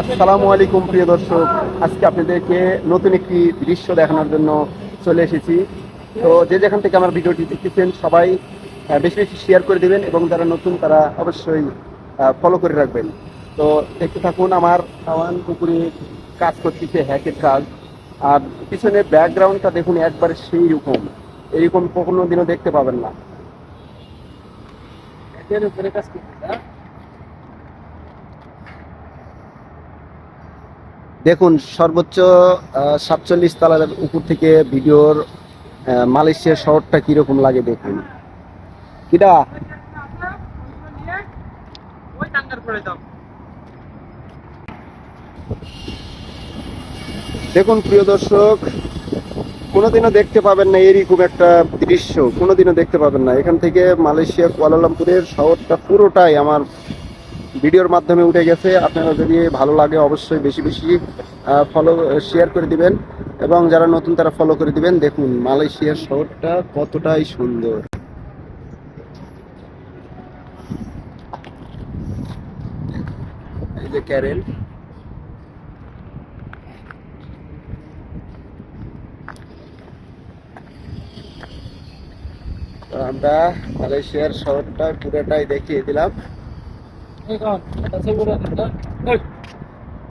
আসসালামু আলাইকুম, প্রিয় দর্শক। আজকে আপনাদেরকে নতুন একটি দৃশ্য দেখানোর জন্য চলে এসেছি। তো যে যেখান থেকে আমার ভিডিওটি দেখতেছেন, সবাই বেশি বেশি শেয়ার করে দিবেন এবং যারা নতুন, তারা অবশ্যই ফলো করে রাখবেন। তো দেখতে থাকুন, আমার খাওয়ান পুকুরে কাজ করতেছে হ্যাকের কাজ। আর পিছনে ব্যাকগ্রাউন্ডটা দেখুন, একবারে সেই রকম এইরকম কখনো দিনও দেখতে পাবেন না। এর উপরে কাজ করতে দেখুন, সর্বোচ্চ সাতচল্লিশ তলার উপর থেকে ভিডিওর মালয়েশিয়ার শহরটা কীরকম লাগে দেখুন। কিটা? দেখুন, প্রিয় দর্শক, কোনোদিনও দেখতে পাবেন না এরকম একটা দৃশ্য, কোনোদিনও দেখতে পাবেন না। এখান থেকে মালয়েশিয়া, কুয়ালালামপুরের শহরটা পুরোটাই আমার ভিডিওর মাধ্যমে উঠে গেছে। আপনারা যদি ভালো লাগে অবশ্যই বেশি বেশি ফলো শেয়ার করে দিবেন এবং যারা নতুন তারা ফলো করে দিবেন। দেখুন, মালয়েশিয়ার শহরটা কতটাই সুন্দর। ক্যারেল। আমরা মালয়েশিয়ার শহরটা পুরোটাই দেখিয়ে দিলাম। Hey con, tao sẽ vô đợt nữa. Ôi!